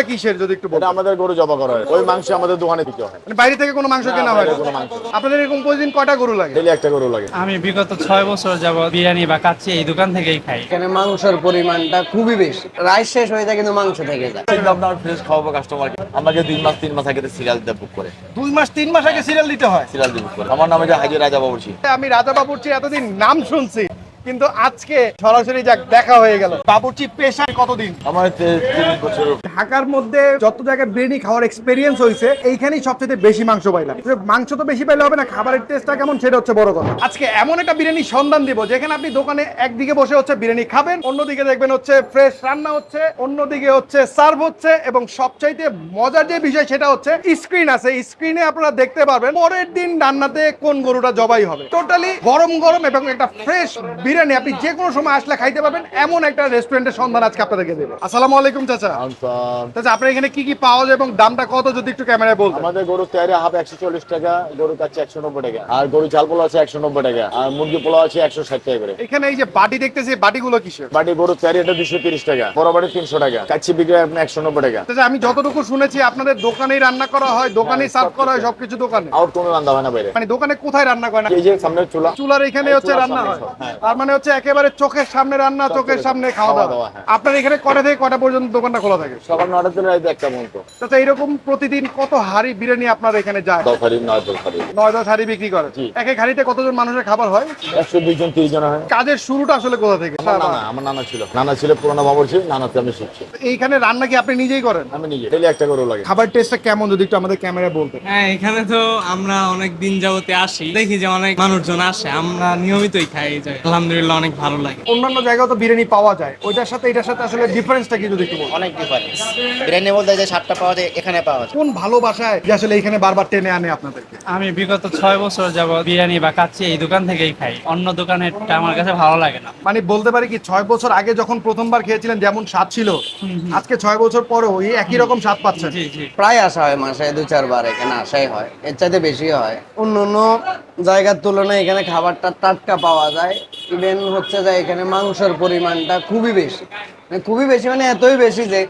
গরুটা কিসের যদি একটু এটা বলেন আমাদের গরু জবা করা হয়। ওই মাংস আমাদের দোকানে দিতে হয়। মানে বাইরে থেকে কোনো মাংস কেনা হয় কোনো মাংস। আপনাদের এরকম প্রতিদিন কয়টা গরু লাগে? ডেলি একটা গরু লাগে। আমি বিগত ছয় বছর যাবত বিরিয়ানি বা কাচ্চি এই দোকান থেকেই খাই। এখানে মাংসের পরিমাণটা খুবই বেশি। রাইস শেষ হয়ে যায় কিন্তু মাংস থেকে যায়। আপনার ফ্রেশ খাওয়াবো কাস্টমারকে আমাকে দুই মাস তিন মাস আগে সিরিয়াল দিয়ে বুক করে। দুই মাস তিন মাস আগে সিরিয়াল দিতে হয়? সিরিয়াল দিয়ে বুক করে। আমার নামে যে হাজি রাজা বাবুর্চি আমি রাজা বাবুর্চি এতদিন নাম শুনছি। কিন্তু আজকে সরাসরি যাক দেখা হয়ে গেল। বাবুর্চি পেশায় কতদিন? আমার বছর। ঢাকার মধ্যে যত জায়গায় বিরিয়ানি খাওয়ার এক্সপেরিয়েন্স হয়েছে এইখানেই সবচেয়ে বেশি মাংস পাইলাম। মাংস তো বেশি পাইলে হবে না খাবারের টেস্টটা কেমন সেটা হচ্ছে বড় কথা। আজকে এমন একটা বিরিয়ানি সন্ধান দিব যেখানে আপনি দোকানে একদিকে বসে হচ্ছে বিরিয়ানি খাবেন অন্যদিকে দেখবেন হচ্ছে ফ্রেশ রান্না হচ্ছে অন্যদিকে হচ্ছে সার্ভ হচ্ছে এবং সবচাইতে মজার যে বিষয় সেটা হচ্ছে স্ক্রিন আছে। স্ক্রিনে আপনারা দেখতে পারবেন পরের দিন রান্নাতে কোন গরুটা জবাই হবে। টোটালি গরম গরম এবং একটা ফ্রেশ বিরিয়ানি আপনি যে কোনো সময় আসলে খাইতে পারবেন। এমন একটা রেস্টুরেন্টের সন্ধান আজকে আপনাদেরকে দেবো। আসসালামু আলাইকুম চাচা। আচ্ছা আপনার এখানে কি কি পাওয়া যায় এবং দামটা কত যদি একটু ক্যামেরায় বলতেন? আমাদের গরু তেয়ারে হাফ একশো চল্লিশ টাকা গরু কাছে একশো নব্বই টাকা। আর গরু চাল পোলা আছে একশো নব্বই টাকা আর মুরগি পোলা আছে একশো ষাট টাকা করে। এখানে এই যে বাটি দেখতেছি বাটিগুলো কিসের? বাটি গরু তেয়ারি এটা দুশো তিরিশ টাকা বড় বাটি তিনশো টাকা কাচ্চি বিক্রি হয় আপনার একশো নব্বই টাকা। আচ্ছা আমি যতটুকু শুনেছি আপনাদের দোকানেই রান্না করা হয় দোকানেই সার্ভ করা হয় সবকিছু দোকানে। আউট কোনো রান্না হয় না বাইরে। মানে দোকানে কোথায় রান্না করে না এই যে সামনে চুলা। চুলার এখানে হচ্ছে রান্না হয়। হ্যাঁ। তার মানে হচ্ছে একেবারে চোখের সামনে রান্না চোখের সামনে খাওয়া দাওয়া। হ্যাঁ। আপনার এখানে কটা থেকে কটা পর্যন্ত দোকানটা খোলা থাকে? সকাল নটা থেকে রাত একটা পর্যন্ত। আচ্ছা এরকম প্রতিদিন কত হাড়ি বিরিয়ানি আপনার এখানে যায়? দশ হাড়ি নয় দশ হাড়ি। নয় দশ হাড়ি বিক্রি করে। এক এক হাড়িতে কতজন মানুষের খাবার হয়? একশো দুই জন তিরিশ জন হয়। কাজের শুরুটা আসলে কোথা থেকে? আমার নানা ছিল। নানা ছিল পুরোনো বাবুর্চি নানাতে আমি শিখছি। এইখানে রান্না কি আপনি নিজেই করেন? আমি নিজে ডেলি একটা গরু লাগে। খাবার টেস্টটা কেমন? যদি একটু আমাদের ক্যামেরায় বলতেন হ্যাঁ এখানে তো আমরা অনেক দিন যাবতে আসি। দেখি যে অনেক মানুষজন আসে আমরা নিয়মিতই খাই এই জায়গায়। আলহামদুলিল্লাহ অনেক ভালো লাগে। অন্যান্য জায়গায় তো বিরিয়ানি পাওয়া যায়। ওইটার সাথে এটার সাথে আসলে ডিফারেন্সটা কি যদি একটু অনেক ডিফারেন্স বিরিয়ানি বলতে যে সাতটা পাওয়া যায় এখানে পাওয়া যায়। কোন ভালোবাসায় যে আসলে এখানে বারবার টেনে আনে আপনাদেরকে? আমি বিগত ছয় বছর যাবত বিরিয়ানি বা কাচ্চি এই দোকান থেকেই খাই। অন্য দোকানেরটা আমার কাছে ভালো লাগে না। মানে বলতে পারি কি ছয় বছর আগে যখন প্রথমবার খেয়েছিলেন যেমন স্বাদ ছিল আজকে ছয় বছর পরেও এই একই রকম স্বাদ পাচ্ছেন। জি জি। প্রায় আসা হয় মাসে দু চারবার এখানে আসাই হয়। এর চাইতে বেশি হয়। অন্য অন্য জায়গার তুলনায় এখানে খাবারটা টাটকা পাওয়া যায়। ইভেন হচ্ছে যে এখানে মাংসর পরিমাণটা খুবই বেশি। মানে খুবই বেশি মানে এতই বেশি যে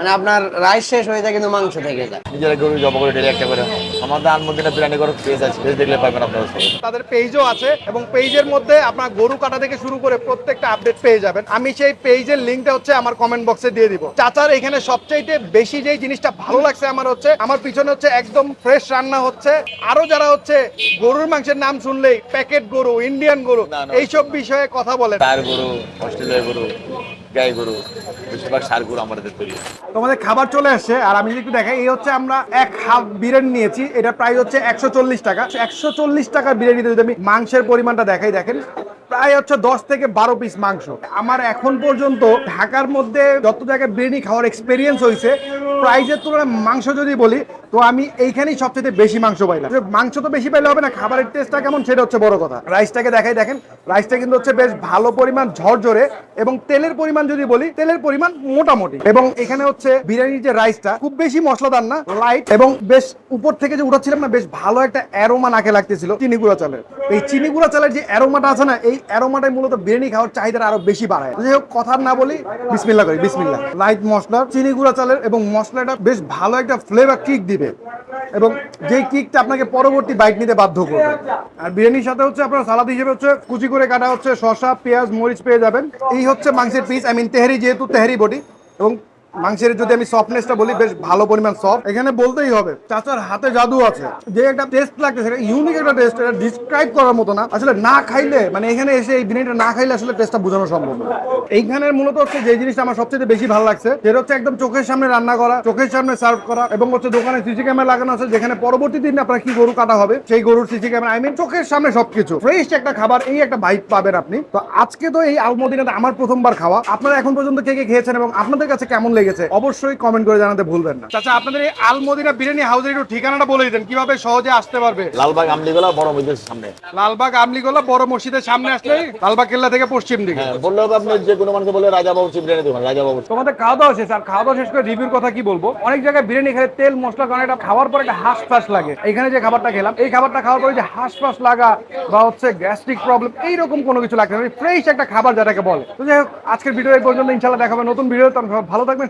মানে আপনার রাইস শেষ হয়ে যায় কিন্তু মাংস থেকে যায়। নিজেরা গরু জবা করে ডেলি একটা করে। আমাদের আনমদিনা বিরিয়ানি করে পেজ আছে পেজ দেখলে পাবেন আপনারা। তাদের পেজও আছে এবং পেজের মধ্যে আপনার গরু কাটা থেকে শুরু করে প্রত্যেকটা আপডেট পেয়ে যাবেন। আমি সেই পেজের লিঙ্কটা হচ্ছে আমার কমেন্ট বক্সে দিয়ে দিব। চাচার এখানে সবচাইতে বেশি যেই জিনিসটা ভালো লাগছে আমার হচ্ছে আমার পিছনে হচ্ছে একদম ফ্রেশ রান্না হচ্ছে। আরও যারা হচ্ছে গরুর মাংসের নাম শুনলেই প্যাকেট গরু ইন্ডিয়ান গরু। এইসব বিষয়ে কথা বলেন। টায়ার গরু অস্ট্রেলিয়া গরু গাই গরু, বেশিরভাগ সার গরু আমাদের তৈরি তোমাদের খাবার চলে আসছে, আর আমি যদি একটু দেখাই, এই হচ্ছে আমরা এক হাফ বিরিয়ানি নিয়েছি এটা প্রাইস হচ্ছে একশো চল্লিশ টাকা। একশো চল্লিশ টাকার বিরিয়ানিতে যদি আমি মাংসের পরিমাণটা দেখাই, দেখেন, প্রায় হচ্ছে দশ থেকে বারো পিস মাংস। আমার এখন পর্যন্ত ঢাকার মধ্যে যত জায়গায় বিরিয়ানি খাওয়ার এক্সপিরিয়েন্স হয়েছে প্রাইসের তুলনায় মাংস যদি বলি তো আমি এইখানেই সবচেয়ে বেশি মাংস পাইলাম। মাংস তো বেশি পাইলে হবে না, খাবারের টেস্টটা কেমন সেটা হচ্ছে বড় কথা। রাইসটাকে দেখাই, দেখেন রাইসটা কিন্তু হচ্ছে বেশ ভালো পরিমাণ ঝরঝরে এবং তেলের পরিমাণ যদি বলি, তেলের পরিমাণ মোটামুটি। এবং এখানে হচ্ছে বিরিয়ানির যে রাইসটা খুব বেশি মশলাদার না লাইট এবং বেশ উপর থেকে যে উঠাচ্ছিলাম না, বেশ ভালো একটা অ্যারোমা নাকে লাগতেছিল চিনি গুঁড়া চালের। এই চিনি গুঁড়া চালের যে অ্যারোমাটা আছে না, এই অ্যারোমাটাই মূলত বিরিয়ানি খাওয়ার চাহিদা আরও বেশি বাড়ায়। যাই হোক, কথা না বলি বিসমিল্লা করি বিসমিল্লা লাইট মশলা চিনি গুঁড়া চালের এবং মশলাটা বেশ ভালো একটা ফ্লেভার কিক দিবে। এবং যেই কিকটা আপনাকে পরবর্তী বাইক নিতে বাধ্য করবে। আর বিরিয়ানির সাথে হচ্ছে আপনার সালাদ হিসেবে হচ্ছে কুচি করে কাটা হচ্ছে শশা পেঁয়াজ, মরিচ পেয়ে যাবেন। এই হচ্ছে মাংসের পিস আই মিন তেহারি যেহেতু তেহারি বডি এবং মাংসের যদি আমি সফটনেসটা বলি, বেশ ভালো পরিমাণ সফট এখানে বলতেই হবে, চাচার হাতে জাদু আছে। যে একটা টেস্ট লাগছে সেটা ইউনিক একটা টেস্ট এটা ডিসক্রাইব করার মতো না। আসলে না খাইলে মানে এখানে এসে এই বিরিয়ানিটা না খাইলে আসলে টেস্টটা বোঝানো সম্ভব না। এইখানের মূলত হচ্ছে যে জিনিসটা আমার সবচেয়ে বেশি ভালো লাগছে, সেটা হচ্ছে একদম চোখের সামনে রান্না করা, চোখের সামনে সার্ভ করা, এবং হচ্ছে দোকানে সিসি ক্যামেরা লাগানো আছে, যেখানে পরবর্তী দিন আপনার কি গরু কাটা হবে, সেই গরুর সিসি ক্যামেরা আই মিন চোখের সামনে সবকিছু। ফ্রেশ একটা খাবার, এই একটা ভাইব পাবেন আপনি। তো আজকে তো এই আলমদিনাতে আমার প্রথমবার খাওয়া। আপনারা এখন পর্যন্ত কে কে খেয়েছেন এবং আপনাদের কাছে কেমন লেগেছে অবশ্যই কমেন্ট করে জানাতে ভুলবেন না। চাচা আপনাদের এই আলমদিনা বিরিয়ানি হাউসের একটু ঠিকানাটা বলে দিতেন কীভাবে সহজে আসতে পারবে? লালবাগ আমলিগোলা বড় মসজিদের সামনে। লালবাগ আমলিগোলা বড় মসজিদের সামনে আসলে লালবাগ কেল্লা থেকে পশ্চিম দিকে। হ্যাঁ বললে হবে আপনি যে কোনো মানুষকে বলে রাজা বাবুর্চি বিরিয়ানি দোকান রাজা বাবুর্চি তোমাদের খাওয়া দাওয়া শেষ আর খাওয়া দাওয়া শেষ করে রিভিউর কথা কি বলব? অনেক জায়গায় বিরিয়ানি খেলে তেল মশলা কারণ এটা খাওয়ার পর একটা হাঁস ফাঁস লাগে। এখানে যে খাবারটা খেলাম এই খাবারটা খাওয়ার পরে যে হাঁস ফাঁস লাগা বা হচ্ছে গ্যাস্ট্রিক প্রবলেম এইরকম কোনো কিছু লাগছে না। ফ্রেশ একটা খাবার যেটাকে বলে। তো যাই হোক আজকের ভিডিও এই পর্যন্ত ইনশাল্লাহ দেখাবে নতুন ভিডিও ভালো থাকবেন